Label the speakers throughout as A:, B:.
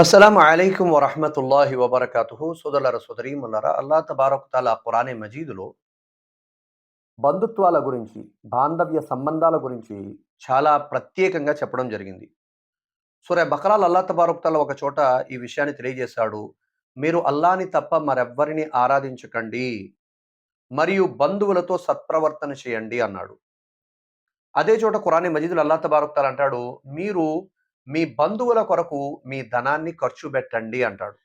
A: అస్సలం అలైకుం వరహమతుల్లాహి వబర్కతు సోదరులర సోదరీములరా అల్లా తబారకుతాల పురాణే మజీదులో బంధుత్వాల గురించి బాంధవ్య సంబంధాల గురించి చాలా ప్రత్యేకంగా చెప్పడం జరిగింది. సురే బకరాల్ అల్లా తబారకుతాల ఒక చోట ఈ విషయాన్ని తెలియజేశాడు. మీరు అల్లాని తప్ప మరెవ్వరిని ఆరాధించకండి. మరియు బంధువులతో సత్ప్రవర్తన చేయండి అన్నాడు. అదే చోట ఖురానే మజీదులు అల్లా తబారకుతాల అంటాడు మీరు మీ బంధువుల కొరకు మీ ధనాన్ని ఖర్చు పెట్టండి అంటాడు.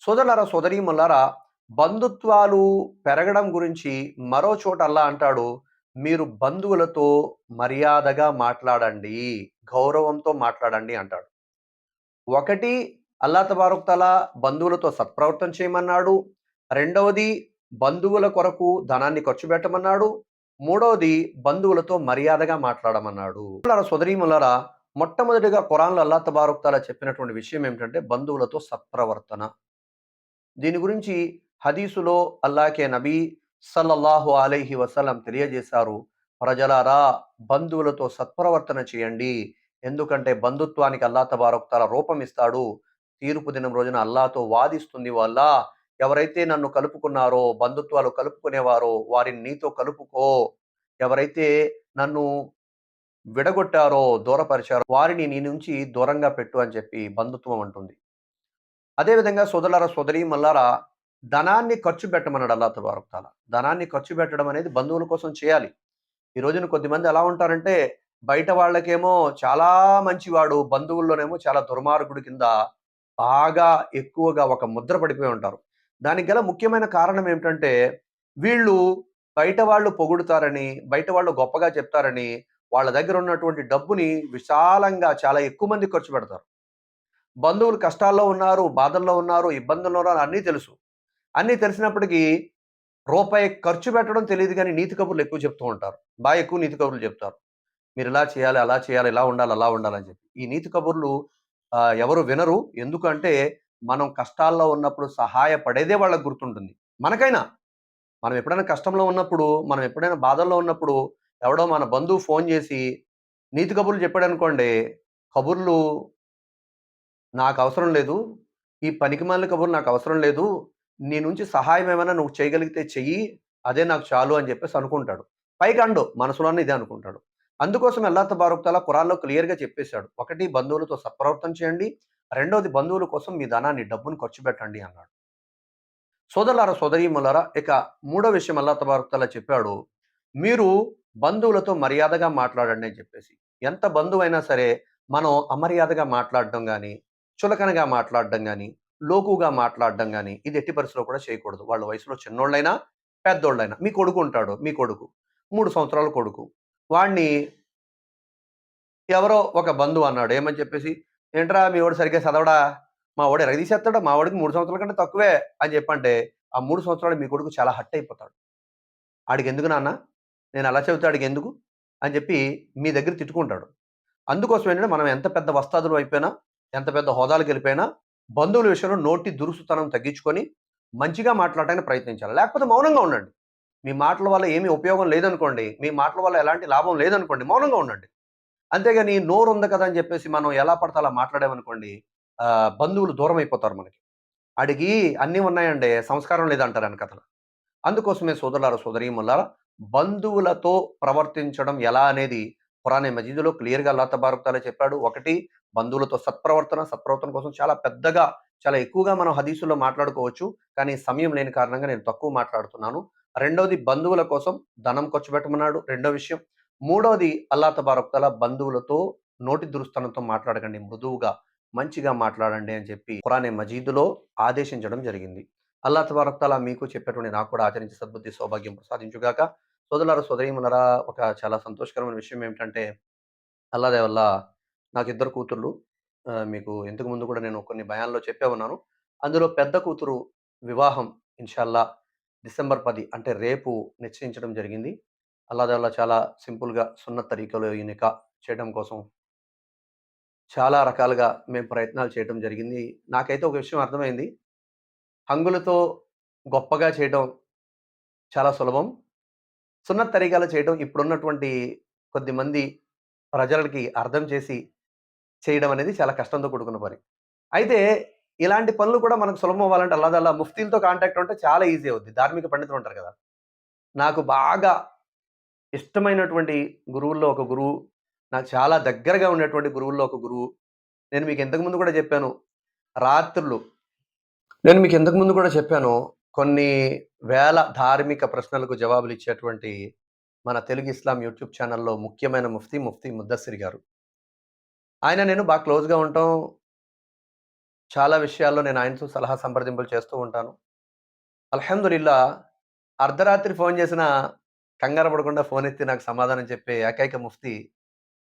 A: సోదరులారా సోదరీములారా బంధుత్వాలు పెరగడం గురించి మరో చోట అల్లా అంటాడు మీరు బంధువులతో మర్యాదగా మాట్లాడండి గౌరవంతో మాట్లాడండి అంటాడు. ఒకటి అల్లా తబారుక్తల బంధువులతో సత్ప్రవర్తన చేయమన్నాడు. రెండవది బంధువుల కొరకు ధనాన్ని ఖర్చు పెట్టమన్నాడు. మూడవది బంధువులతో మర్యాదగా మాట్లాడమన్నాడు. సోదరీములరా మొట్టమొదటిగా ఖురాన్లో అల్లా తబారుక్తాలా చెప్పినటువంటి విషయం ఏమిటంటే బంధువులతో సత్ప్రవర్తన. దీని గురించి హదీసులో అల్లాకే నబీ సల్లల్లాహు అలైహి వసలం తెలియజేశారు ప్రజలారా బంధువులతో సత్ప్రవర్తన చేయండి. ఎందుకంటే బంధుత్వానికి అల్లా తబారుక్తాల రూపం ఇస్తాడు. తీర్పు దినం రోజున అల్లాతో వాదిస్తుంది వల్ల ఎవరైతే నన్ను కలుపుకున్నారో బంధుత్వాలు కలుపుకునేవారో వారిని నీతో కలుపుకో. ఎవరైతే నన్ను విడగొట్టారో దూరపరిచారో వారిని నీ నుంచి దూరంగా పెట్టు అని చెప్పి బంధుత్వం అంటుంది. అదేవిధంగా సోదరులారా సోదరి మల్లారా ధనాన్ని ఖర్చు పెట్టమన్నాడు అల్లా తబారక్తాల ధనాన్ని ఖర్చు పెట్టడం అనేది బంధువుల కోసం చేయాలి. ఈ రోజున కొద్దిమంది ఎలా ఉంటారంటే బయట వాళ్ళకేమో చాలా మంచివాడు బంధువుల్లోనేమో చాలా దుర్మార్గుడి కింద బాగా ఎక్కువగా ఒక ముద్ర పడిపోయి ఉంటారు. దానికి గల ముఖ్యమైన కారణం ఏమిటంటే వీళ్ళు బయట వాళ్ళు పొగుడుతారని బయట వాళ్ళు గొప్పగా చెప్తారని వాళ్ళ దగ్గర ఉన్నటువంటి డబ్బుని విశాలంగా చాలా ఎక్కువ మంది ఖర్చు పెడతారు. బంధువులు కష్టాల్లో ఉన్నారు బాధల్లో ఉన్నారు ఇబ్బందుల్లో ఉన్నారు అన్నీ తెలుసు. అన్నీ తెలిసినప్పటికీ రూపాయి ఖర్చు పెట్టడం తెలియదు కానీ నీతి కబుర్లు ఎక్కువ చెప్తూ ఉంటారు. బాగా ఎక్కువ నీతి కబుర్లు చెప్తారు. మీరు ఇలా చేయాలి అలా చేయాలి ఇలా ఉండాలి అలా ఉండాలని చెప్పి. ఈ నీతి కబుర్లు ఎవరు వినరు. ఎందుకంటే మనం కష్టాల్లో ఉన్నప్పుడు సహాయపడేదే వాళ్ళకు గుర్తుంటుంది. మనకైనా. మనం ఎప్పుడైనా కష్టంలో ఉన్నప్పుడు మనం ఎప్పుడైనా బాధల్లో ఉన్నప్పుడు ఎవడో మన బంధువు ఫోన్ చేసి నీతి కబుర్లు చెప్పాడు అనుకోండి కబుర్లు నాకు అవసరం లేదు ఈ పనికిమాలిన కబుర్లు నాకు అవసరం లేదు నీ నుంచి సహాయం ఏమైనా నువ్వు చేయగలిగితే చెయ్యి అదే నాకు చాలు అని చెప్పేసి అనుకుంటాడు. పైకి అండు మనసులోనే ఇదే అనుకుంటాడు. అందుకోసం అల్లా తబారుక్తలా కురాల్లో క్లియర్గా చెప్పేశాడు. ఒకటి బంధువులతో సత్ప్రవర్తన చేయండి. రెండవది బంధువుల కోసం మీ ధనాన్ని డబ్బును ఖర్చు పెట్టండి అన్నాడు. సోదరులారా సోదరీములారా ఇక మూడో విషయం అల్లా తబారుక్తలా చెప్పాడు. మీరు బంధువులతో మర్యాదగా మాట్లాడండి అని చెప్పేసి. ఎంత బంధువైనా సరే మనం అమర్యాదగా మాట్లాడడం కానీ చులకనగా మాట్లాడడం కానీ లోకుగా మాట్లాడడం కానీ ఇది ఎట్టి పరిస్థితిలో కూడా చేయకూడదు. వాళ్ళ వయసులో చిన్నోళ్ళైనా పెద్దోళ్ళైనా. మీ కొడుకు ఉంటాడు మీ కొడుకు. మూడు సంవత్సరాల కొడుకు. వాడిని ఎవరో ఒక బంధువు అన్నాడు. ఏమని చెప్పేసి? ఏంట్రా మీ వాడు సరిగ్గా చదవడా? మా వాడు ఎరగదీసేస్తాడు? మా వాడికి మూడు సంవత్సరాల కంటే తక్కువే అని చెప్పంటే ఆ మూడు సంవత్సరాలు మీ కొడుకు చాలా హట్ అయిపోతాడు. ఆడికి ఎందుకు నాన్న? నేను అలా చెబుతాడు ఎందుకు? అని చెప్పి మీ దగ్గర తిట్టుకుంటాడు. అందుకోసం ఏంటంటే మనం ఎంత పెద్ద వస్తాదులు అయిపోయినా ఎంత పెద్ద హోదాలకు వెళ్ళిపోయినా బంధువుల విషయంలో నోటి దురుసుతనం తగ్గించుకొని మంచిగా మాట్లాడటానికి ప్రయత్నించాలి. లేకపోతే మౌనంగా ఉండండి. మీ మాటల వల్ల ఏమీ ఉపయోగం లేదనుకోండి మీ మాటల వల్ల ఎలాంటి లాభం లేదనుకోండి మౌనంగా ఉండండి. అంతేగాని నోరు ఉంది కదా అని చెప్పేసి మనం ఎలా పడితే అలా మాట్లాడామనుకోండి బంధువులు దూరం అయిపోతారు మనకి. అడిగి అన్నీ ఉన్నాయండి సంస్కారం లేదంటారు అని కథలు. అందుకోసమే సోదరులారా సోదరీమల్లారా బంధువులతో ప్రవర్తించడం ఎలా అనేది పురాణ మజీదులో క్లియర్గా అల్లా చెప్పాడు. ఒకటి బంధువులతో సత్ప్రవర్తన సత్ప్రవర్తన కోసం చాలా పెద్దగా చాలా ఎక్కువగా మనం హదీసుల్లో మాట్లాడుకోవచ్చు. కానీ సమయం లేని కారణంగా నేను తక్కువ మాట్లాడుతున్నాను. రెండవది బంధువుల కోసం ధనం ఖర్చు పెట్టమన్నాడు. రెండో విషయం మూడవది అల్లా తబారుక్తల బంధువులతో నోటి దురుస్తనంతో మాట్లాడకండి. మృదువుగా మంచిగా మాట్లాడండి అని చెప్పి పురాణే మజీదులో ఆదేశించడం జరిగింది. అల్లా తబారక్తాల మీకు చెప్పేటువంటి నాకు కూడా ఆచరించి సద్బుద్ధి సౌభాగ్యం ప్రసాదించుగాక. సోదరులారా సోదరీములరా ఒక చాలా సంతోషకరమైన విషయం ఏమిటంటే అల్లాదే వల్ల నాకు ఇద్దరు కూతుర్లు. మీకు ఇంతకు ముందు కూడా నేను కొన్ని భయాల్లో చెప్పే ఉన్నాను. అందులో పెద్ద కూతురు వివాహం ఇన్షాల్లా డిసెంబర్ పది అంటే రేపు నిశ్చయించడం జరిగింది. అల్లాదే వల్ల చాలా సింపుల్గా సున్న తరీకలో ఈ నికా చేయడం కోసం చాలా రకాలుగా మేము ప్రయత్నాలు చేయడం జరిగింది. నాకైతే ఒక విషయం అర్థమైంది. హంగులతో గొప్పగా చేయడం చాలా సులభం సున్నత్ తరీకాలు చేయడం ఇప్పుడున్నటువంటి కొద్దిమంది ప్రజలకి అర్థం చేసి చేయడం అనేది చాలా కష్టంతో కూడుకున్న పని అయితే ఇలాంటి పనులు కూడా మనకు సులభం అవ్వాలంటే అల్లాదల్లా ముఫ్తీలతో కాంటాక్ట్ ఉంటే చాలా ఈజీ అవుద్ది. ధార్మిక పండితులు ఉంటారు కదా! నాకు బాగా ఇష్టమైనటువంటి గురువుల్లో ఒక గురువు, నాకు చాలా దగ్గరగా ఉన్నటువంటి గురువుల్లో ఒక గురువు. నేను మీకు ఇంతకుముందు కూడా చెప్పాను. రాత్రులు నేను మీకు ఇంతకు ముందు కూడా చెప్పాను. కొన్ని వేల ధార్మిక ప్రశ్నలకు జవాబులు ఇచ్చేటువంటి మన తెలుగు ఇస్లాం యూట్యూబ్ ఛానల్లో ముఖ్యమైన ముఫ్తీ, ముఫ్తీ ముద్దస్సిర్ గారు. ఆయన నేను బాగా క్లోజ్‌గా ఉంటాం. చాలా విషయాల్లో నేను ఆయనతో సలహా సంప్రదింపులు చేస్తూ ఉంటాను. అల్హమ్దులిల్లా అర్ధరాత్రి ఫోన్ చేసిన కంగారు పడకుండా ఫోన్ ఎత్తి నాకు సమాధానం చెప్పే ఏకైక ముఫ్తీ,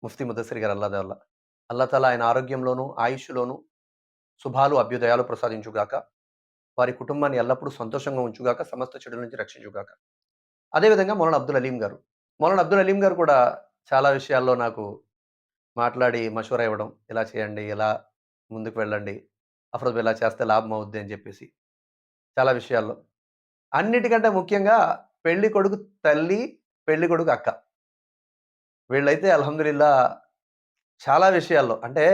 A: ముఫ్తీ ముద్దసిరి గారు అల్లా వల్ల. అల్లా తాలా ఆయన ఆరోగ్యంలోను, ఆయుష్‌లోను శుభాలు, అభ్యుదయాలు ప్రసాదించుగాక. వారి కుటుంబాన్ని ఎల్లప్పుడూ సంతోషంగా ఉంచుగాక. సమస్త చెడుల నుంచి రక్షించుగాక. అదే విధంగా మౌలానా అబ్దుల్ అలీం గారు. మౌలానా అబ్దుల్ అలీం గారు కూడా చాలా విషయాల్లో నాకు మాట్లాడి మషూరా ఇవ్వడం. ఇలా చేయండి, ఇలా ముందుకు వెళ్ళండి. అఫ్రోజ్ ఇలా చేస్తే లాభం అవుద్ది అని చెప్పేసి. చాలా విషయాల్లో. అన్నిటికంటే ముఖ్యంగా పెళ్ళి కొడుకు తల్లి, పెళ్ళి కొడుకు అక్క. వీళ్ళైతే అల్హమ్దులిల్లా చాలా విషయాల్లో అంటే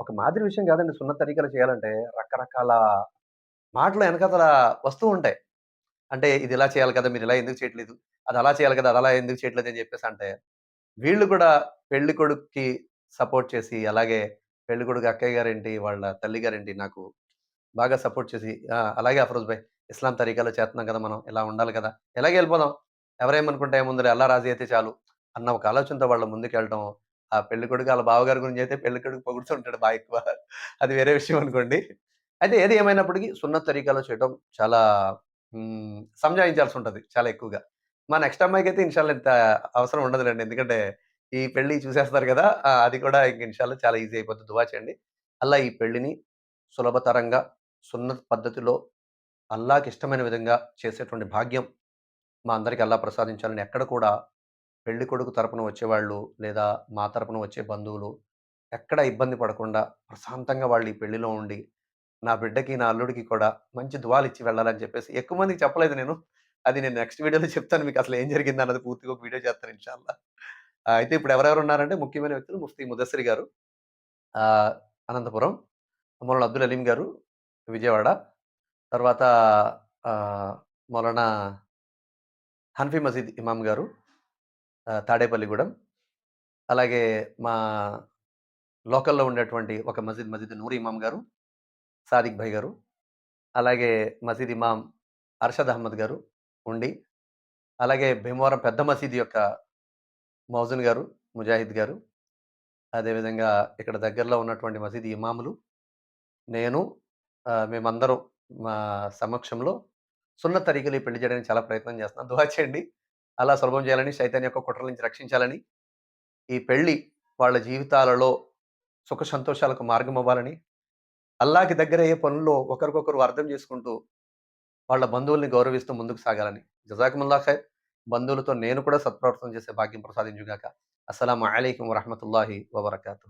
A: ఒక మాదిరి విషయం కాదండి సున్న తరికలు చేయాలంటే రకరకాల మాటలు వెనకతల వస్తూ ఉంటాయి. అంటే ఇది ఇలా చేయాలి కదా! మీరు ఇలా ఎందుకు చేయట్లేదు? అది అలా చేయాలి కదా! అది అలా ఎందుకు చేయట్లేదు అని చెప్పేసి అంటే, వీళ్ళు కూడా పెళ్ళి కొడుక్కి సపోర్ట్ చేసి, అలాగే పెళ్ళి కొడుకు అక్కయ్య గారేంటి, వాళ్ళ తల్లి గారేంటి నాకు బాగా సపోర్ట్ చేసి, "ఆ! అలాగే అఫరోజ్ భాయ్ ఇస్లాం తరీకాలో చేస్తున్నాం కదా! మనం ఇలా ఉండాలి కదా! ఎలాగే వెళ్ళిపోదాం. ఎవరేమనుకుంటే ముందర అల్లా రాజీ అయితే చాలు" అన్న ఒక ఆలోచనతో వాళ్ళ ముందుకు వెళ్ళడం ఆ పెళ్ళి కొడుకు వాళ్ళ బావగారి గురించి అయితే పెళ్ళి కొడుకు పొగుడుతుంటాడు బాగా ఎక్కువ. అది వేరే విషయం అనుకోండి. అయితే ఏది ఏమైనప్పటికీ సున్న తరీకాలో చేయటం చాలా సంజాయించాల్సి ఉంటుంది చాలా ఎక్కువగా. మా నెక్స్ట్ అమ్మాయికైతే ఇన్షాల్లో ఇంత అవసరం ఉండదులేండి ఎందుకంటే ఈ పెళ్ళి చూసేస్తారు కదా! అది కూడా ఇంక ఇన్షాల్లో చాలా ఈజీ అయిపోతుంది దువా చేయండి. అల్లా ఈ పెళ్ళిని సులభతరంగా సున్నత పద్ధతిలో అల్లాకి ఇష్టమైన విధంగా చేసేటువంటి భాగ్యం మా అందరికి అల్లా ప్రసాదించాలని ఎక్కడ కూడా పెళ్ళి కొడుకు తరపున వచ్చేవాళ్ళు, లేదా మా తరపున వచ్చే బంధువులు ఎక్కడ ఇబ్బంది పడకుండా ప్రశాంతంగా వాళ్ళు ఈ పెళ్ళిలో ఉండి, నా బిడ్డకి, నా అల్లుడికి కూడా మంచి దుఆలిచ్చి వెళ్ళాలని చెప్పేసి ఎక్కువ మందికి చెప్పలేదు నేను. అది నేను నెక్స్ట్ వీడియోలో చెప్తాను మీకు అసలు ఏం జరిగింది అన్నది పూర్తిగా ఒక వీడియో చేస్తాను ఇన్‌షాల్లా. అయితే ఇప్పుడు ఎవరెవరు ఉన్నారంటే ముఖ్యమైన వ్యక్తులు ముఫ్తీ ముదస్సరి గారు అనంతపురం, మౌలానా అబ్దుల్ అలీం గారు విజయవాడ, తర్వాత ఆహ్, మౌలానా మసీద్ ఇమాం గారు తాడేపల్లిగూడెం. అలాగే మా లోకల్‌లో ఉండేటువంటి ఒక మసీద్, మసీద్ నూరి ఇమాం గారు, సాదిక్ భాయ్ గారు, అలాగే మసీద్ ఇమాం అర్షద్ అహ్మద్ గారు ఉండి, అలాగే భీమవరం పెద్ద మసీద్ యొక్క మౌజన్ గారు, ముజాహిద్ గారు, అదేవిధంగా ఇక్కడ దగ్గరలో ఉన్నటువంటి మసీద్ ఇమాములు, నేను మేమందరూ మేమందరం మా సమక్షంలో సున్న తరీకాలో ఈ పెళ్ళి చేయడానికి చాలా ప్రయత్నం చేస్తున్నాం. దువా చేయండి. అలా సులభం చేయాలని, చైతన్య యొక్క కుట్రల నుంచి రక్షించాలని, ఈ పెళ్ళి వాళ్ళ జీవితాలలో సుఖ సంతోషాలకు మార్గం అవ్వాలని, అల్లాకి దగ్గరయ్యే పనుల్లో ఒకరికొకరు అర్థం చేసుకుంటూ, వాళ్ళ బంధువుల్ని గౌరవిస్తూ ముందుకు సాగాలని. జజాకుముల్లాహ్ ఖైర్. బంధువులతో నేను కూడా సత్ప్రవర్తన చేసే భాగ్యం ప్రసాదించుగాక. అస్సలం అయికం వరహమతుల్లాహి వబర్కాతు